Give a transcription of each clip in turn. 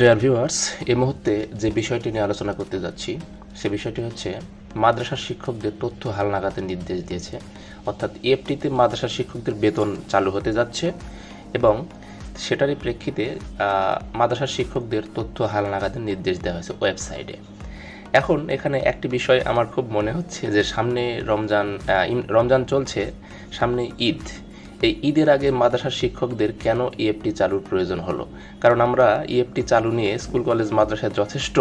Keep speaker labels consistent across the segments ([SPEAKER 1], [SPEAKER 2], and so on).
[SPEAKER 1] Dear viewers এই মুহূর্তে যে বিষয়টি নিয়ে আলোচনা করতে যাচ্ছি, সে বিষয়টি হচ্ছে মাদ্রাসার শিক্ষকদের তথ্য হালনাগাদের নির্দেশ দিয়েছে। অর্থাৎ এফটিতে মাদ্রাসার শিক্ষকদের বেতন চালু হতে যাচ্ছে এবং সেটারই প্রেক্ষিতে মাদ্রাসার শিক্ষকদের তথ্য হালনাগাদের নির্দেশ দেওয়া হয়েছে ওয়েবসাইটে। এখন এখানে একটি বিষয় আমার খুব মনে হচ্ছে যে সামনে রমজান রমজান চলছে, সামনে ঈদ। এই ঈদের আগে মাদ্রাসার শিক্ষকদের কেন ইএফটি চালুর প্রয়োজন হলো? কারণ আমরা ইএফটি চালু নিয়ে স্কুল, কলেজ, মাদ্রাসায় যথেষ্ট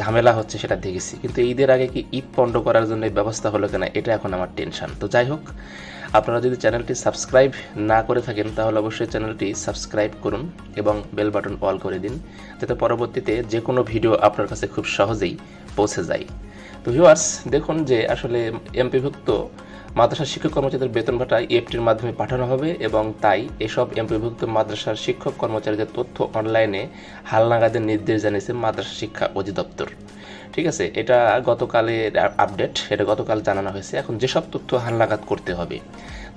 [SPEAKER 1] ঝামেলা হচ্ছে সেটা দেখেছি। কিন্তু ঈদের আগে কি ঈদ পণ্ড করার জন্য ব্যবস্থা হলো কিনা, এটা এখন আমার টেনশন তো যাই হোক, আপনারা যদি চ্যানেলটি সাবস্ক্রাইব না করে থাকেন, তাহলে অবশ্যই চ্যানেলটি সাবস্ক্রাইব করুন এবং বেল বাটন অল করে দিন, যাতে পরবর্তীতে যে কোনো ভিডিও আপনার কাছে খুব সহজেই পৌঁছে যায়। তো ভিউয়ার্স দেখুন যে আসলে এমপিভুক্ত মাদ্রাসা শিক্ষক কর্মচারীদের বেতন ভাতা ইএফটির মাধ্যমে পাঠানো হবে এবং তাই এসব এমপিভুক্ত মাদ্রাসার শিক্ষক কর্মচারীদের তথ্য অনলাইনে হালনাগাদের নির্দেশ জানিয়েছে মাদ্রাসা শিক্ষা অধিদপ্তর। ঠিক আছে? এটা গতকালের আপডেট এটা গতকাল জানানো হয়েছে। এখন যেসব তথ্য হালনাগাদ করতে হবে,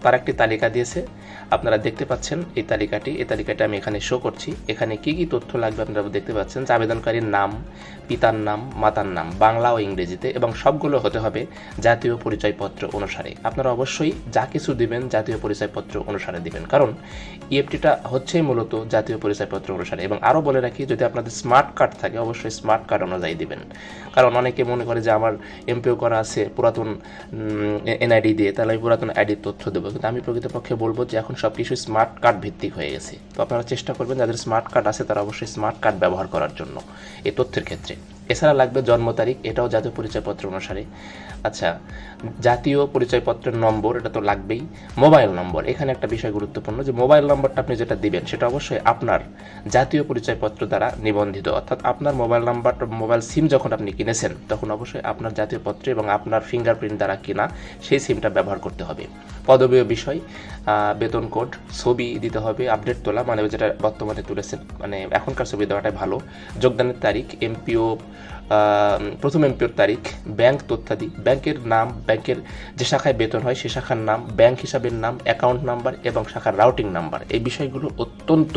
[SPEAKER 1] তার একটি তালিকা দিয়েছে। আপনারা দেখতে পাচ্ছেন এই তালিকাটি। এই তালিকাটি আমি এখানে শো করছি। এখানে কি কি তথ্য লাগবে আপনারা দেখতে পাচ্ছেন যে আবেদনকারীর নাম, পিতার নাম, মাতার নাম, বাংলা ও ইংরেজিতে, এবং সবগুলো হতে হবে জাতীয় পরিচয়পত্র অনুসারে। আপনারা অবশ্যই যা কিছু দিবেন জাতীয় পরিচয়পত্র অনুসারে দিবেন। কারণ ইএফটিটা হচ্ছেই মূলত জাতীয় পরিচয়পত্র অনুসারে। এবং আরও বলে রাখি, যদি আপনাদের স্মার্ট কার্ড থাকে, অবশ্যই স্মার্ট কার্ড অনুযায়ী দিবেন। কারণ অনেকে মনে করে যে আমার এমপিও করা আছে পুরাতন এনআইডি দিয়ে, তাহলে আমি পুরাতন আইডির তথ্য দেবো। কিন্তু আমি প্রকৃতপক্ষে বলব যে এখন সব কিছু স্মার্ট কার্ড ভিত্তিক হয়ে গেছে। তো আপনারা চেষ্টা করবেন, যাদের স্মার্ট কার্ড আছে তারা অবশ্যই স্মার্ট কার্ড ব্যবহার করার জন্য এই তথ্যের ক্ষেত্রে। এছাড়া লাগবে জন্ম তারিখ, এটাও জাতীয় পরিচয়পত্র অনুসারে। আচ্ছা জাতীয় পরিচয়পত্রের নম্বর, এটা তো লাগবেই, মোবাইল নম্বর। এখানে একটা বিষয় গুরুত্বপূর্ণ যে, মোবাইল নম্বরটা আপনি যেটা দিবেন, সেটা অবশ্যই আপনার জাতীয় পরিচয়পত্র দ্বারা নিবন্ধিত। অর্থাৎ আপনার মোবাইল নাম্বার, মোবাইল সিম যখন আপনি কিনেছেন, তখন অবশ্যই আপনার জাতীয় পত্র এবং আপনার ফিঙ্গারপ্রিন্ট দ্বারা কিনা সেই সিমটা ব্যবহার করতে হবে। পদবীয় বিষয় বেতন কোড, ছবি দিতে হবে, আপডেট তোলা মানে যেটা বর্তমানে তুলেছেন মানে এখনকার ছবি দেওয়াটাই ভালো। যোগদানের তারিখ এমপিও প্রথম এমপিওর তারিখ ব্যাংক তথ্যাদি ব্যাংকের নাম ব্যাংকের যে শাখায় বেতন হয়, সে শাখার নাম ব্যাংক হিসাবের নাম অ্যাকাউন্ট নাম্বার এবং শাখার রাউটিং নাম্বার এই বিষয়গুলো অত্যন্ত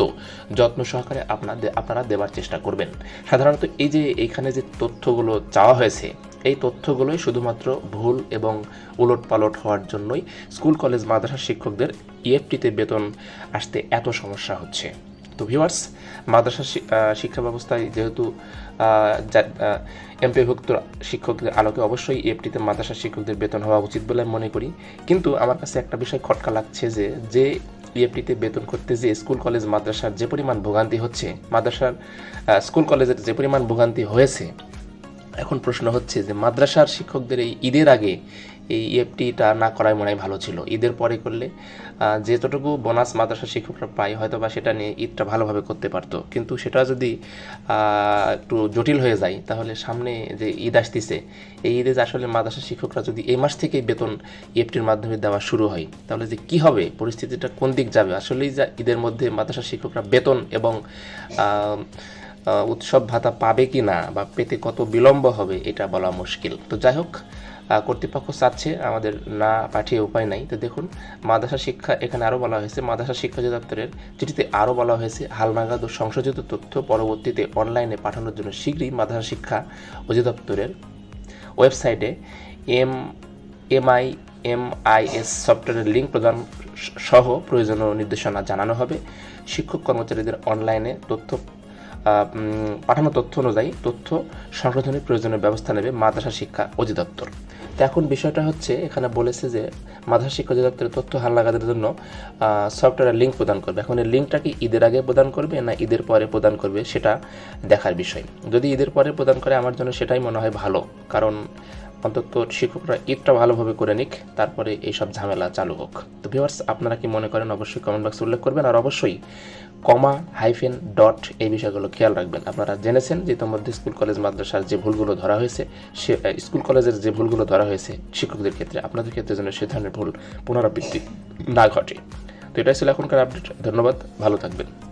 [SPEAKER 1] যত্ন সহকারে আপনাদের আপনারা দেওয়ার চেষ্টা করবেন। সাধারণত এই যে এইখানে যে তথ্যগুলো চাওয়া হয়েছে, এই তথ্যগুলোই শুধুমাত্র ভুল এবং উলট পালট হওয়ার জন্যই স্কুল, কলেজ, মাদ্রাসার শিক্ষকদের ইএফটিতে বেতন আসতে এত সমস্যা হচ্ছে। তো ভিউয়ার্স মাদ্রাসা শিক্ষা ব্যবস্থায় যেহেতু এমপিভুক্ত শিক্ষকদের আলোকে অবশ্যই এফটিতে মাদ্রাসা শিক্ষকদের বেতন হওয়া উচিত বলে মনে করি। কিন্তু আমার কাছে একটা বিষয় খটকা লাগছে যে যে ইএফটিতে বেতন করতে যে স্কুল, কলেজ, মাদ্রাসার যে পরিমাণ ভোগান্তি হচ্ছে, মাদ্রাসার স্কুল, কলেজের যে পরিমাণ ভোগান্তি হয়েছে, এখন প্রশ্ন হচ্ছে যে মাদ্রাসার শিক্ষকদের এই ঈদের আগে এই ইএফটিটা না করাই মনে হয় ভালো ছিল। ঈদের পরে করলে যতটুকু বোনাস মাদ্রাসা শিক্ষকরা পায় হয়তো বা সেটা নিয়ে ঈদটা ভালোভাবে করতে পারতো। কিন্তু সেটা যদি একটু জটিল হয়ে যায়, তাহলে সামনে যে ঈদ আসতেছে, এই ঈদে আসলে মাদ্রাসা শিক্ষকরা যদি এই মাস থেকেই বেতন ইএফটির মাধ্যমে দেওয়া শুরু হয়, তাহলে যে কি হবে, পরিস্থিতিটা কোন দিক যাবে? আসলেই যা ঈদের মধ্যে মাদ্রাসা শিক্ষকরা বেতন এবং উৎসব ভাতা পাবে কি না বা পেতে কত বিলম্ব হবে এটা বলা মুশকিল। তো যাই হোক কর্তৃপক্ষ চাচ্ছে, আমাদের না পাঠিয়ে উপায় নাই। তো দেখুন, মাদ্রাসা শিক্ষা এখানে আরও বলা হয়েছে, মাদ্রাসা শিক্ষা অধিদপ্তরের চিঠিতে আরও বলা হয়েছে হালনাগাদ ও সংশোধিত তথ্য পরবর্তীতে অনলাইনে পাঠানোর জন্য শীঘ্রই মাদ্রাসা শিক্ষা অধিদপ্তরের ওয়েবসাইটে এম, এমআই, এমআইএস সফটওয়্যারের লিঙ্ক প্রদান সহ প্রয়োজনীয় নির্দেশনা জানানো হবে। শিক্ষক কর্মচারীদের অনলাইনে তথ্য পাঠানো তথ্য অনুযায়ী তথ্য সংশোধনের প্রয়োজনীয় ব্যবস্থা নেবে মাদ্রাসা শিক্ষা অধিদপ্তর। তো এখন বিষয়টা হচ্ছে, এখানে বলেছে যে মাদ্রাসা শিক্ষা অধিদপ্তরের তথ্য হালনাগাদের জন্য সফটওয়্যারের লিঙ্ক প্রদান করবে। এখন এই লিঙ্কটা কি ঈদের আগে প্রদান করবে না ঈদের পরে প্রদান করবে সেটা দেখার বিষয়। যদি ঈদের পরে প্রদান করে, আমার জন্য সেটাই মনে হয় ভালো। কারণ অন্তত শিক্ষকরা ঈদটা ভালোভাবে করে নিক, তারপরে এইসব ঝামেলা চালু হোক। তো ভিউয়ার্স আপনারা কি মনে করেন, অবশ্যই কমেন্ট বক্সে উল্লেখ করবেন। আর অবশ্যই কমা হাইফেন ডট এই বিষয়গুলো খেয়াল রাখবেন। আপনারা জেনেছেন যে ইতিমধ্যে স্কুল, কলেজ, মাদ্রাসার যে ভুলগুলো ধরা হয়েছে, সে স্কুল, কলেজের যে ভুলগুলো ধরা হয়েছে শিক্ষকদের ক্ষেত্রে, আপনাদের ক্ষেত্রে যেন সে ধরনের ভুল পুনরাবৃত্তি না ঘটে। তো এটাই ছিল এখনকার আপডেট। ধন্যবাদ। ভালো থাকবেন।